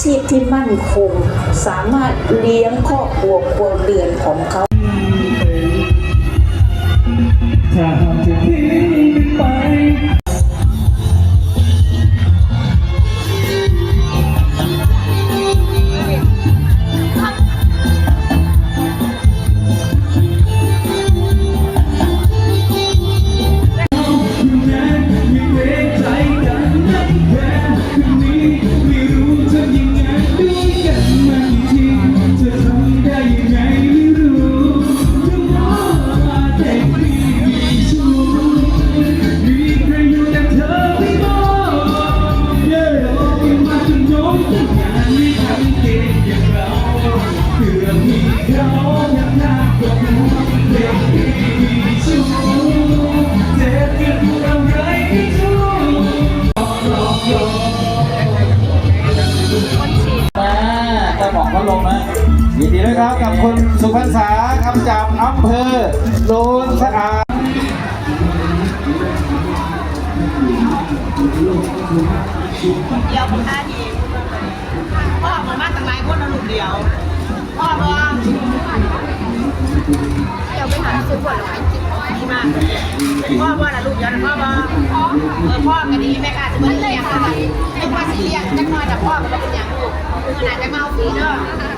ชีพที่มั่นคง สามารถเลี้ยงครอบครัวครัวเรือนของเขา รรษาคำจับอำเภอโนนสะอาดเดียวพ่อทีพ่อเหมือนมาตั้งหลายคนนะลูกเดียว พ่อบอเดี๋ยวไปหาซื้อผลไม้กินดีมาก พ่อบอละลูกเดียวนะพ่อบอเออพ่อก็ดีแม่ค่ะจะไม่เลี้ยงอะไรไม่ว่าสิเลี้ยงจักหน่อยแต่พ่อก็เป็นอย่างลูกขนาดจะมาเอาฟรีเด้อไ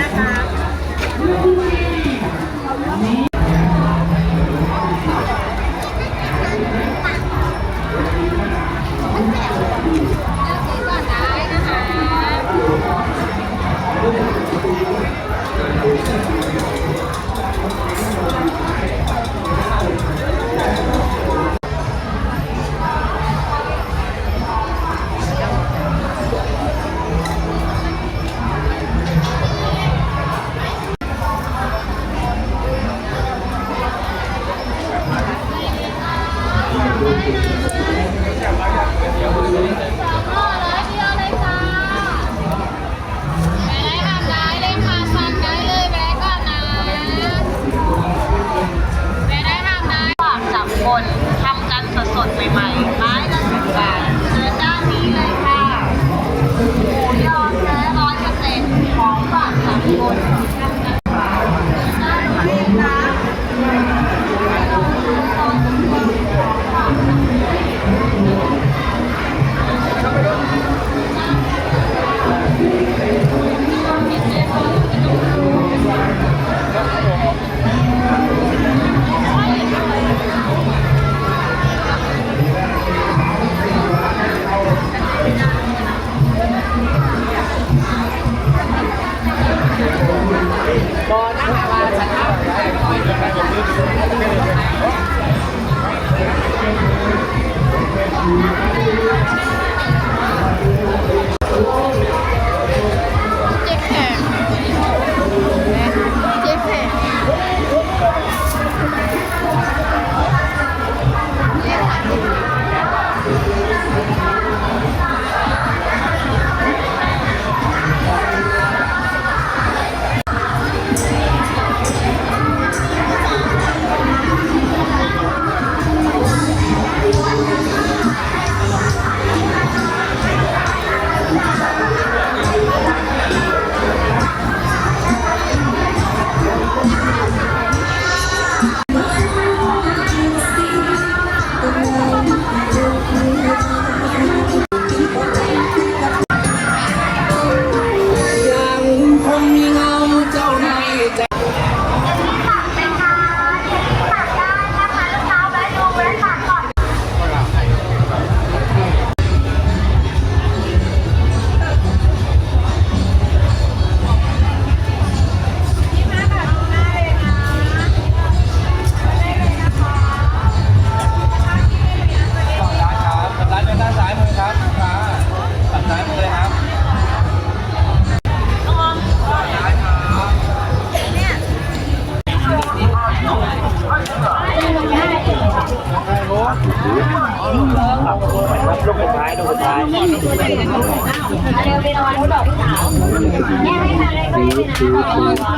นะคะ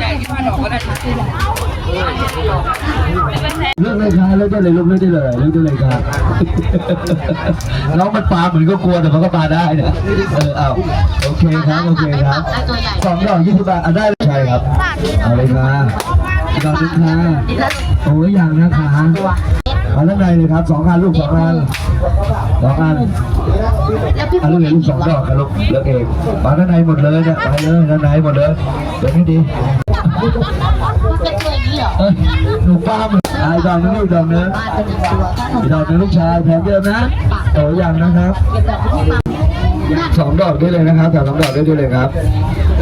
แกะที่ผ้าดอกก็ได้เลือกเลยค่ะเลือกได้เลยลูกเลือกได้เลยเลือกได้เลยค่ะน้องมันปลาเหมือนก็กลัวแต่มันก็ปลาได้นะเออเอาโอเคครับโอเคครับสองดอกยี่สิบบาทอะได้เลยใช่ครับเอาเลยค่ะดอกนึงค่ะโอ้ยอย่างนะคะมาด้านในเลยครับสองคันลูกสองคันสองคัน อันลูกเห็นลูกสองดอกครับลูกเลือกเองมาด้านในหมดเลยเนี่ยไปเลยด้านในหมดเลยเดี๋ยวนี้ดีหนูป้ามึงไอ้ดอกนึงลูกดอกนึงอีดอกนึงลูกชายแพงเยอะนะโตยังนะครับสองดอกได้เลยนะครับแถมสองดอกได้ด้วยเลยครับ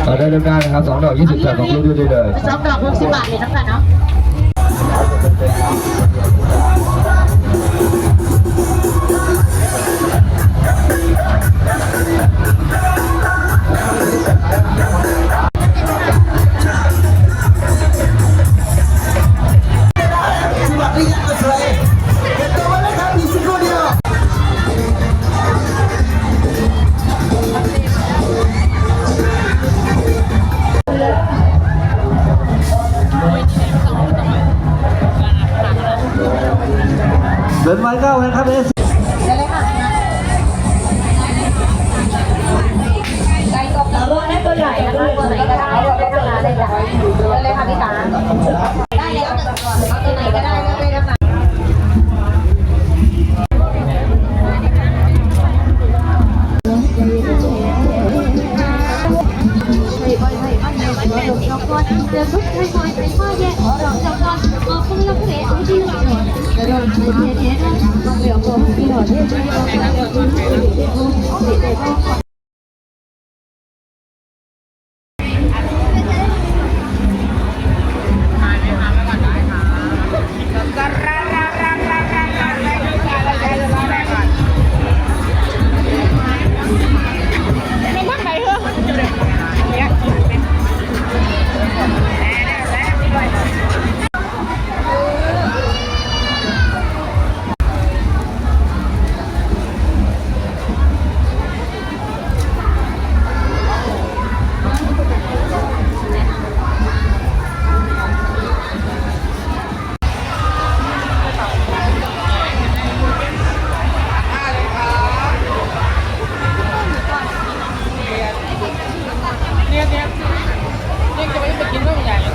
ต่อได้เริ่มได้นะครับสองดอกยี่สิบแถมสองลูกด้วยได้เลยสองดอกหกสิบบาทเลยทั้งนั้นเนาะ เดินไว้เก้าครับเอสไก่กรอบตัวนี้ตัวใหญ่นะคะตัวไหนก็ได้เราก็ทานได้เลยค่ะพี่ตาได้แล้วตัวเอาตัวไหนก็ได้เลือกได้นะคะ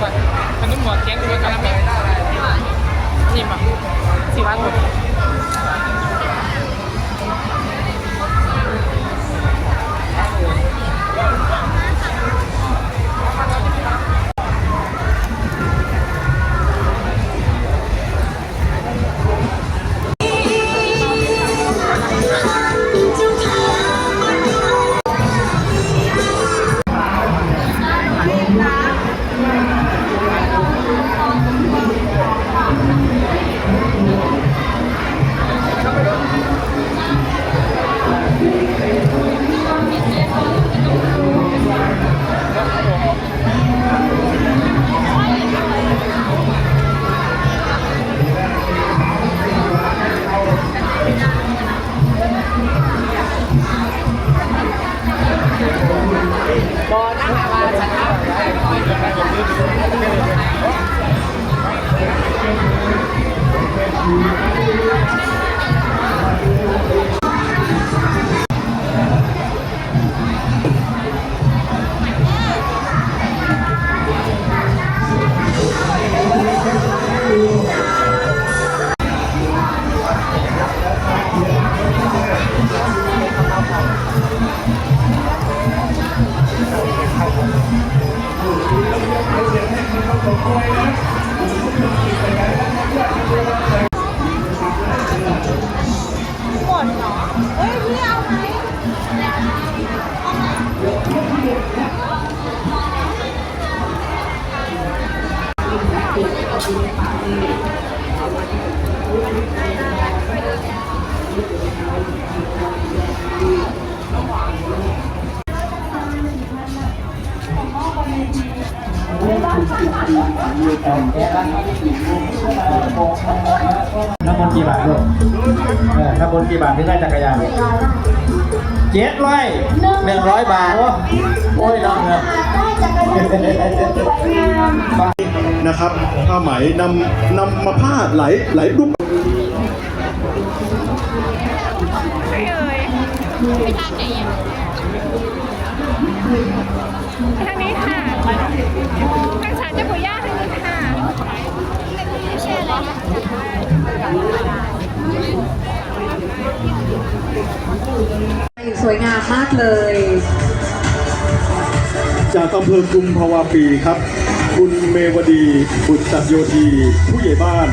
ก่องใหญ่ก่อนนมหมดแกงด้วยกันแล้วไม่นี่มาสี่วันหมด ลูกเออน้ำมนต์กี่บาทที่ได้จักรยานเจ็ดร้อยหนึ่งร้อยบาท โอ้โอ้ยน้องเนอะนะครับผ้าไหมนำนำมาผ้าหลายหลายรูปทางนี้ค่ะทางสารเจ้าปู่ย่าทางนี้ค่ะชื่ออะไรนะ สวยงามมากเลย จากอำเภอกุมภาวาปีครับ คุณเมวดีบุตรจัดโยธีผู้ใหญ่บ้าน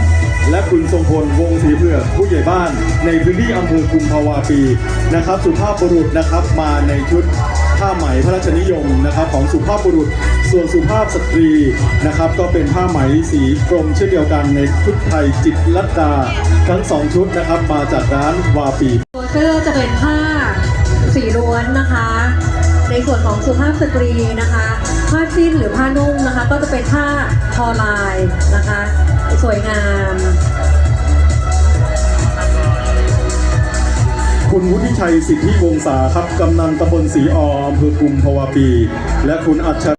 และคุณทรงพลวงศรีเผือกผู้ใหญ่บ้าน ในพื้นที่อำเภอกุมภาวาปีนะครับ สุภาพบุรุษนะครับมาในชุดผ้าไหมพระราชนิยมนะครับ ของสุภาพบุรุษ ส่วนสุภาพสตรีนะครับ ก็เป็นผ้าไหมสีกรมเช่นเดียวกันในชุดไทยจิตรลัดดาทั้งสองชุดนะครับ มาจากร้านวาปีตัวเสื้อจะเป็นผ้าสีล้วนนะคะ ในส่วนของสุภาพสตรีนะคะผ้าสิ้นหรือผ้านุ่งนะคะ ก็จะเป็นผ้าทอลายนะคะ สวยงาม คุณวุฒิชัยสิทธิวงศาครับกำนันตำบลสีอออำเภอกุมภาวะปี และคุณอัจฉ